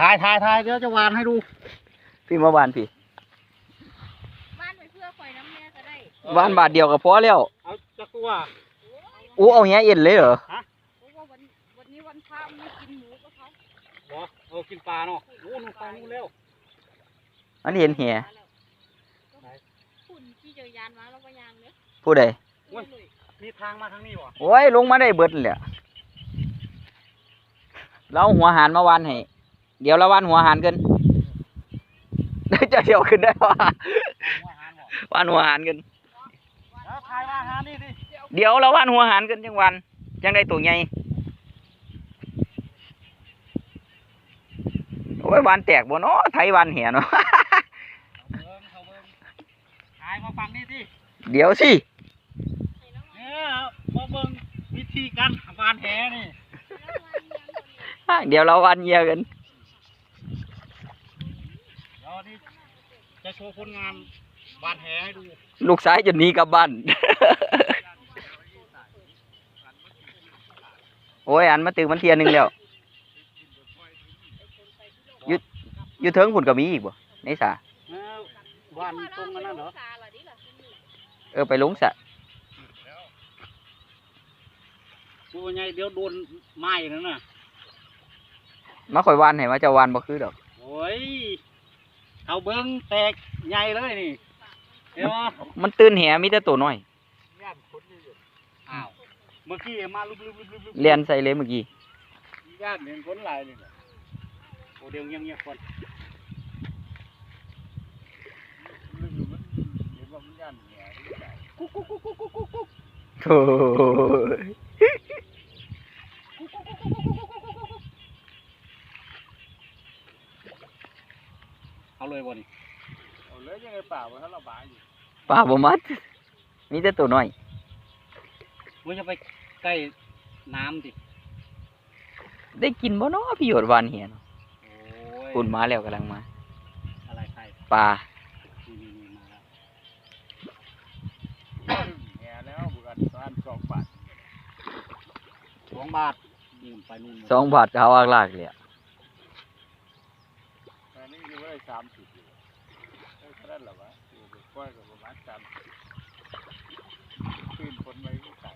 ถ่ายถ่ายถ่ายเดี๋ยวจะวานให้ดู พี่มาบานพี่บ้านไปเพื่อข่อยน้ำแม่ก็ได้บานบาทเดียวก็พอแล้วเอาจักตัว อู้เอาแหเอ็นเลยเหรอเพราะว่าวันวันนี้วันพระไม่กินหมูกับเขาบอเออกินปลาเนาะนู่นไปนู่นแล้วอันนี้เห็นแหคุณที่เจอยานมาแล้วก็ยางเนื้อผู้ใดมีทางมาทางนี้วะโอ้ยลงมาได้เบิดเลยอะเราเอาหัวหารมาวานให้ เดี๋ยวเราวานหัวหารกันจะเดียวขึ้นได้ปะหัวหานบ่วานหัวหารกันแล้วถ่ายมาหานี่ดิเดี๋ยวเราวานหัวหารกันจังวันจังได้ตัวใหญ่โอ้ยวานแตกบ่เนาะไทยวานเหียเนาะเอาเบิ้งเอาเบิ้งถ่ายมาฟังนี่ดิเดี๋ยวสิเนี่ยมาเบิ้งวิธีการวานแหนี่เดี๋ยวเราวานเหยียกัน เดี๋ยวนี่ จะโชว์ผลงานวานแหให้ดู ลูกสายจะหนีกลับบ้าน โอ้ยอันมาตึกมันเทียหนึงแล้วอยุยุเทิงผุนก็มีอีกบ่ในสาเออวานตรงนั้นเหรอเออไปลงสะตัวใหญ่เดี๋ยวโดนไม้นั่นน่ะมาข่อยวานให้ว่าจะวานบ่คือดอกโอ้ย เอาเบิ้งแตกใหญ่เลยนี่เดี๋ยวมันตื่นแหมีแต่ตัวน้อยอ้าวเมื่อกี้มาลุบลุบลุบลุบลุบเลียนใส่เลยเมื่อกี้ญาติเห็นคนหลายเลยน่ะโอ้เดี๋ยวเงียบเงียบๆก่อนเห็นว่ามันย่านแหน่กุ๊กกุ๊กกุ๊กกุ๊กกุ๊กกุ๊กกุ๊ก โถ่ เอาเลยบ่นี่เอาเลยยังไงป่ามันเขาระบายอยู่ป้าบ่มัด มีแต่ตัวน้อยมันจะไปใกล้น้ำดิได้กินบ่เนาะพี่โยดวานเหียเนาะโอ้ยปุ่นมาแล้วกำลังมา อะไรใครปลานี่นี่นี่มาแล้วแหน่แล้วบุกันสามสองบาทสองบาทนี่มันไปนู่นสองบาทเอาอากลากเลยอะอันนี้อยู่ ได้สามสิบอยู่เอ้ยเท่นั้นเหรอวะอยู่ไปกล้วยกับประมาณสามสิบขึ้นคนไปก็ไก่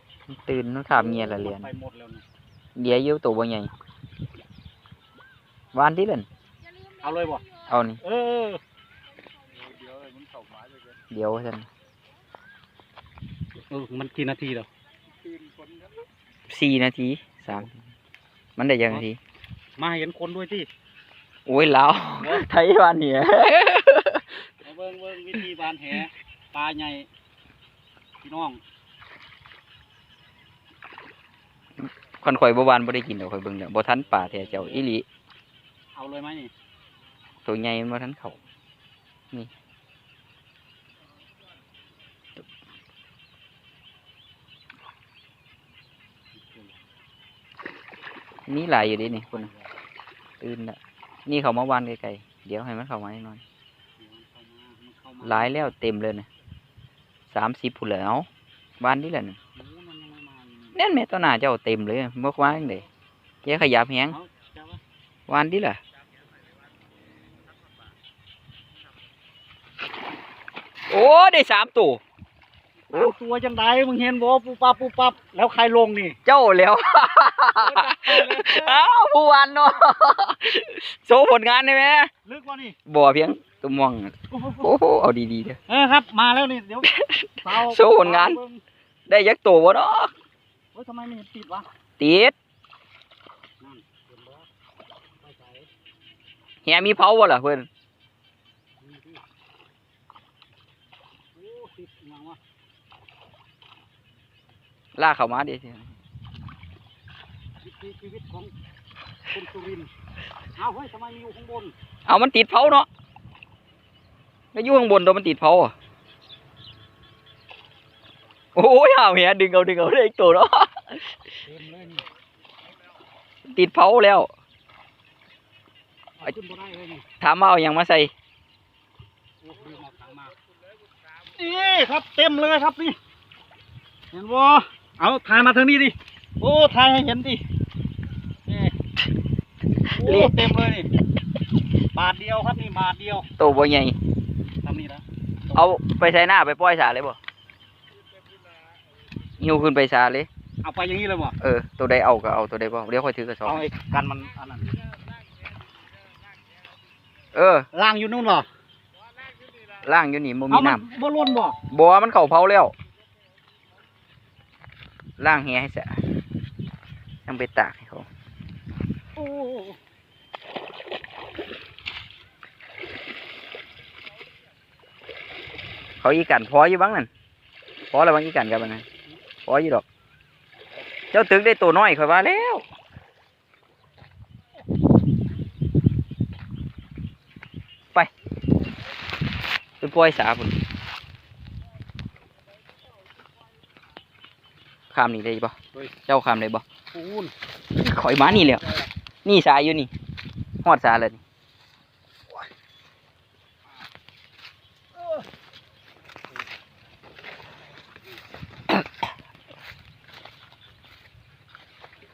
ตื่นมันขาบเงียละเรียนไปหมดแล้วนี่เดี๋ยวอยู่ตัวบ่ใหญ่วานที่เล่นเอาเลยบ่เอานี่เออเดี๋ยวมันเข้ามาเลยเดี๋ยวฉันเออมันกี่นาทีแล้วสี่นาทีสามมันได้ยังนาทีมาเห็นคนด้วยที่ โอ้ยแล้วไทยวานเนี่ยมาเบิ่งเบิ่งวิธีบานแหปลาใหญ่พี่น้องคนข่อยบ่วานบ่ได้กินดอกข่อยเบิ่งแล้วบ่ทันป่าแท้เจ้าอีหลีเอาเลยไหมนี่ตัวใหญ่มันบ่ทันเข้านี่มีหลายอยู่เดินี่คุณน่ะตื่นละ นี่เขามาวานไกลๆเดี๋ยวให้มันเข้ามาหน่อยมันเข้ามาหลายแล้วเต็มเลยนะสามสิบผู้นแหล้วบ้านนี่แหละน่ะโอ้มันยังไม่มานี่แน่นแม่ตัวหน้าเจ้าเต็มเลยเมื่อวานเด้แกขยับแหงเอาจับไว้วานดิล่ะโอ้ได้สามตัวเอา ตัวจังไดมึงเห็นบ่ปูปับปูปับแล้วใครลงนี่ เจ้าแล้วอ้าวผู้วานเนาะโชว์ผลงานได้ไหมลึกกว่านี่บ่เพียงตัวม่วงโอ้โหเอาดีๆเด้อเออครับ มาแล้วนี่เดี๋ยวเปล่าโชว์ผลงานเบิ่ได้ยักษ์ตัวบ่เนาะเฮ้ยทำไมไม่เห็นติดวะติดนั่นเห็นบ่ไปใส่แหมีเผาบ่ล่ะเพิ่นนี่ดิโอ้ติดยังวะ ลากเข้ามาดิวิถีชีวิตของคนสุรินทร์เอาเฮ้ยทำไมมีอยู่ข้างบน เอามันติดเผาเนาะแล้วอยู่ข้างบนตัวมันติดเผาอะโอ้ยเอาเหี้ยดึงเอาดึงเอาได้อีกตัวเนาะเต็มเลยนี่ติดเผาแล้วเอาขึ้นบ่ได้เลยนี่ถามว่าเอาหยังมาใส่ นี่ครับเต็มเลยครับนี่ เห็นบ่เอาถ่ายมาทางนี้ดิ โอ้ถ่ายให้เห็นดินี่โอ้เละเต็มเลยนี่บาทเดียวครับนี่บาทเดียวโตบ่ใหญ่ทำนี่นะเอาไปใส่หน้าไปปล่อยสาเลยบ่หิวขึ้นไปสาเลย เอาไปอย่างนี้เลยบ่เออตัวใดเอาก็เอาตัวใดบ่เดี๋ยวค่อยถือกระสอบเอาไอ้กันมันอันนั้นเออล่างอยู่นู่นบ่ ล่างอยู่นี่บ่มีเอามัน้นบ่ล้นบ่ำบ่มันเข้าเผาแล้วล่างแหให้สะยังไปตากให้เขาโอ้เขาอีกันพออยู่บ้างนั่นพอแล้วบางอีกันกับมันนะพออยู่ดอก เจ้าตึกได้ตัวน้อยข่อยว่าแล้ว ไป ไปปล่อยสาพุ่นข้ามนี่ได้ปะเจ้าข้ามได้ปะปูนข่อยมานี่แหล้วนี่สาอยู่นี่หอดสาเลยน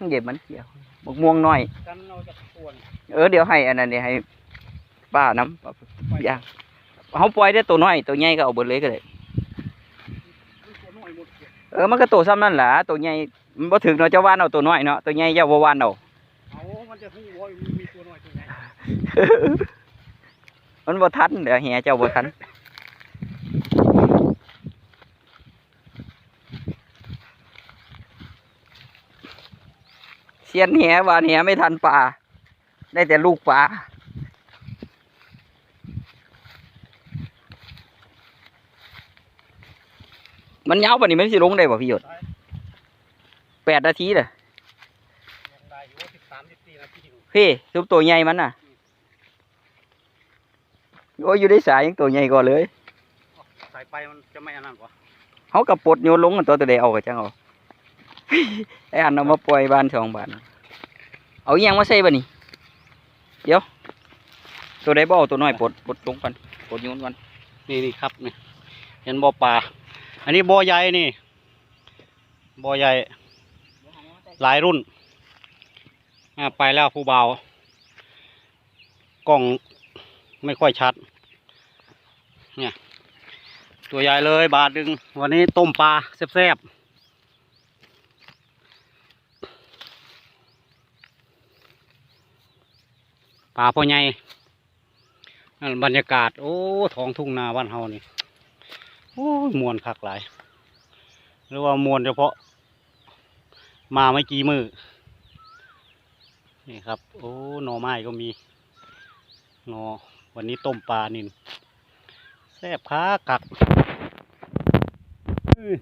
ี่เก็บมันเกี่ยวบกม่วงน้อย กันเราจะปวนเออเดี๋ยวให้อันนั้นเดี๋ยวให้ป้าน้ำย่าง เขาปล่อยได้ตัวน้อยตัวใหญ่ก็เอาเบิดเลยก็ได้ตัวน้อยหมดเลยเออมันก็ตัวซ้ำนั่นแหละตัวใหญ่มันบ่ถึงเนาะเจ้าว่านเอาตัวน้อยเนาะตัวใหญ่เจ้าบ่ว่านเอาเอามันจะหู้ว่ามีตัวน้อยตัวใหญ่มันบ่ทันเดี๋ยวแหเจ้าบ่ทันเสียนแหวานแหไม่ทันปลาได้แต่ลูกปลา มันยาวปานนี้มันสิลงได้บ่พี่หยดแปดนาทีเลยลงได้อยู่สิบสามสิบสี่นาทีอยู่พี่ทุบตัวใหญ่มันน่ะโอ้ยอยู่ในสายยังตัวใหญ่กว่าเลยใส่ไปมันจะไม่อันนั้นกว่าเขากับปลดโยนลงกันตัวตัวใดเอากับจังเอาไอ้อันเอามาปล่อยบ้านสองบ้านเอาอหยังมาใส่บ่นี่เดี๋ยว ตัวใดบ่เอาตัวน้อยปลดปลดลงกันปลดโยนกันนี่นี่ครับนี่เห็นบ่อปลา อันนี้บอใหญ่นี่บอใหญ่ หลายรุ่นไปแล้วผู้เบากล้องไม่ค่อยชัด เนี่ย ตัวใหญ่เลยบาทหนึ่งวันนี้ต้มปลาแซ่บๆปลาพ่อใหญ่บรรยากาศ โอ้ท้องทุ่งนาบ้านเฮานี่ โอ้ยมวนคักหลาย หรือว่ามวนเฉพาะ มาไม่กี่มือนี่ครับ โอ้หน่อไม้ก็มีหน่อวันนี้ต้มปลานินแซ่บค้ากัก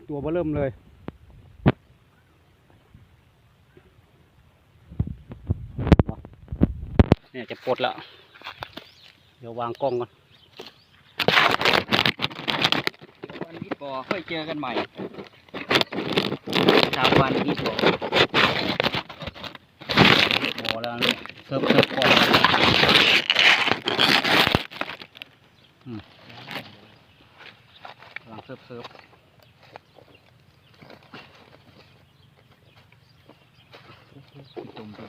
ตัวเบอเริ่มเลยเนี่ยจะปลดแล้ว เดี๋ยววางกล้องก่อน วันนี้ก็ค่อยเจอกันใหม่สามวันนี้ตัวพอแล้วนเสิร์ฟเสิร์ฟก่อนอืมกำลังเสิร์ฟเสิร์ฟตุ่มตัว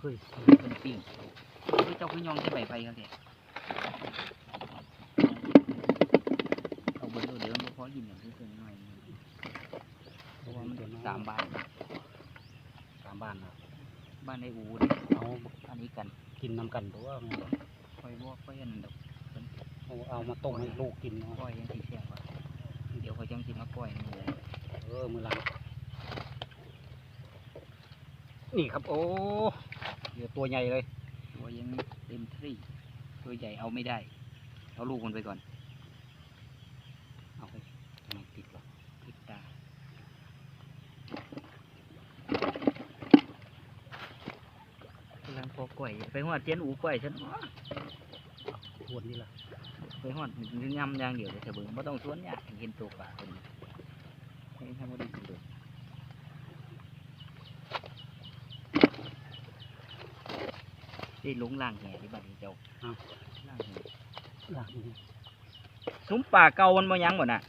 เฮ้ยเป็นปิ้งเฮ้ยเจ้าขึ้นยองใส่ใบไฟกันเถอะเอาเบน ตัวเดี๋ยวมันบ่พอกินอย่างที่เพิ่นหน่อยนึงเพราะว่ามันสามบาทตามบ้านนะบ้านในอูนี่เอาอันนี้กันกินน้ำกันตัวแม่นบ่ค่อยบ่ค่อยอันนั้นดอกเอาเอามาต้มให้ลูกกินเนาะปล่อยยังสิแซ่บว่าเดี๋ยวเขาจังสิมาปล่อยหมูเออมือหลังนี่ครับโอ้เหลือตัวใหญ่เลย ตัวยังเต็มที่ตัวใหญ่เอาไม่ได้ เอาลูกมันไปก่อน เอาไปทำไมติดวะ ติดตาพลังพอกล้ วยไปหอดเจียนอูกล้วยฉันทวนนี่ล่ะไปหอดนึงยำอย่างเดียวเลยเถอะเบิ่งไม่ต้องสวนยากให้เห็นตัวปลาเป็นให้ทำบ่ได้กินเลยได้ลงล่างแห่ที่บ้านเจ้าล่างแห่หลังนี่ซุ้มป่าเก่ามันบ่ยังหมดน่ะ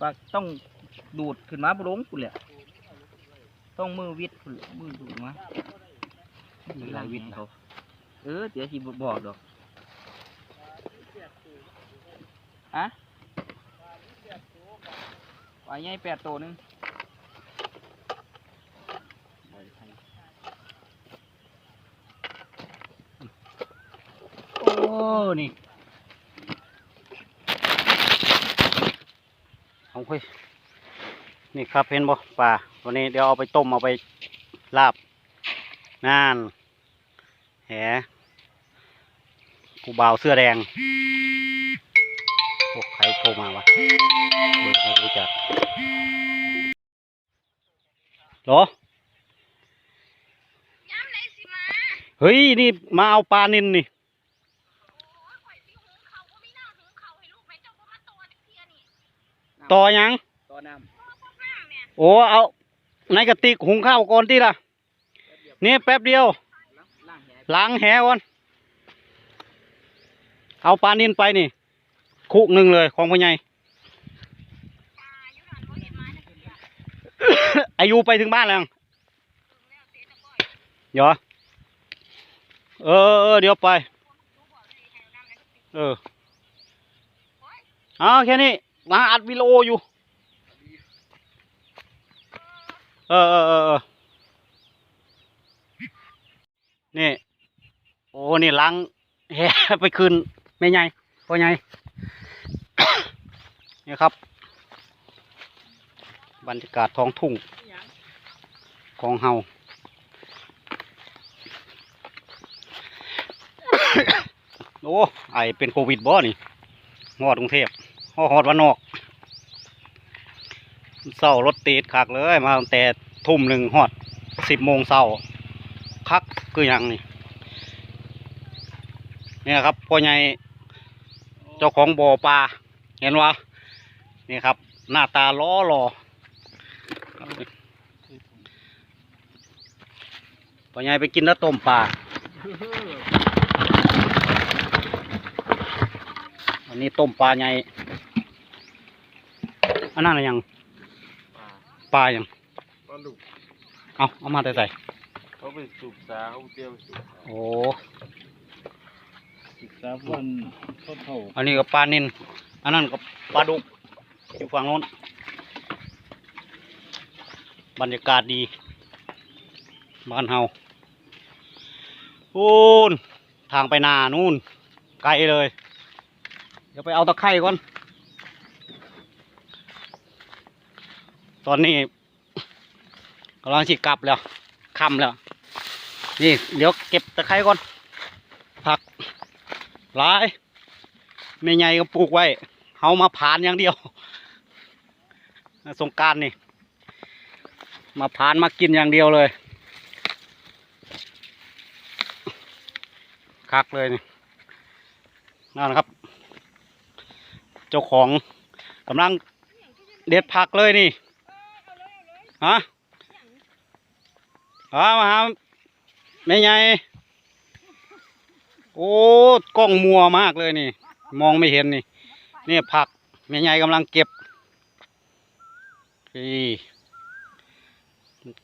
ปลาต้องดูดขึ้นมาบ่ลงคุณแหละ ต้องมือวิทย์มือดูมามือลายวิทย์เขา เออเดี๋ยวสิบ่บอกดอกอะปลาใหญ่แปดตัวนึงโอ้ นี่เอาคุยนี่ครับเห็นบ่ปลา วันนี้เดี๋ยวเอาไปต้มเอาไปลาบนานแหกูบ่าวเสื้อแดงพวกใครโทรมาวะเบอร์ไม่รู้จักเหรอย้ำไหนสิมาเฮ้ย นี่มาเอาปลานินนี่โอ้ยข่อยสิหุงเขาก็ไม่น่าหุงเขาให้ลูกแม่เจ้าก็มาตัวเพียนี่ต่อยัง ต่อน้ห้ามเนี่ยโอ้ เอา ในกระติกหุงข้าวก่อนที่ล่ะนี่แป๊บเดียว ล้างแหก่อน เอาปลานินไปนี่ คุกหนึ่งเลยของพ่อใหญ่อยู่หลายอายุไปถึงบ้านแล้วยังแล้วเสียจะบ่อเดี๋ยวเออเดี๋ยวไปเลยให้น้ำนั้นเออเอาแค่นี้มาอัดวิดีโออยู่ เออเออเออเออนี่ โอ้นี่ล้างแหไปคืนแม่ใหญ่พ่อใหญ่นี่ครับ บรรยากาศท้องทุ่งของเฮาโอ้ไอเป็นโควิดบ่นี่ฮอดกรุงเทพฮอดฮอดวันนอก เศร้ารถติดคักเลย มาตั้งแต่ทุ่มหนึ่งฮอดสิบโมงเศร้าคักคือหยังนี่เนี่ยครับพ่อใหญ่เจ้าของบ่อปลาเห็นวะนี่ครับ หน้าตาล้อหล่อพ่อใหญ่ไปกินแล้วต้มปลาอันนี้ต้มปลาใหญ่อันนั้นอะไรยัง ปลายังปลาดุกเอาเอามาแต่ใส่เขาไปสูบสาเขาเตรียมสูบโอ้ศึกษาวันเขาเท่าอันนี้ก็ปลานินอันนั้นก็ปลาดุกอยู่ฝั่งโน้นบรรยากาศดีบ้านเฮาปูนทางไปนานู่นไกลเลย เดี๋ยวไปเอาตะไคร่ก่อน ตอนนี้กำลังสิกลับแล้วค่ำแล้ว นี่เดี๋ยวเก็บตะไคร่ก่อน ผักหลายไม่ใหญ่ก็ปลูกไว้เฮามาผ่านอย่างเดียว สงการนี่ มาผ่านมากินอย่างเดียวเลย คักเลยนี่นั่นนะครับ เจ้าของกำลังเด็ดผักเลยนี่ ฮะฮะมาหาแม่ใหญ่โอ้กล้องมัวมากเลยนี่ มองไม่เห็นนี่นี่ผักแม่ใหญ่กำลังเก็บนี่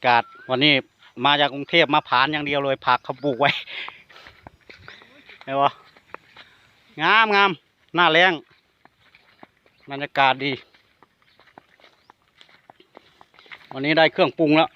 กาศวันนี้มาจากกรุงเทพมาผ่านอย่างเดียวเลยผักเขาปลูกไว้เห็นปะงามงามหน้าแรงบรรยากาศดี วันนี้ได้เครื่องปรุงแล้ว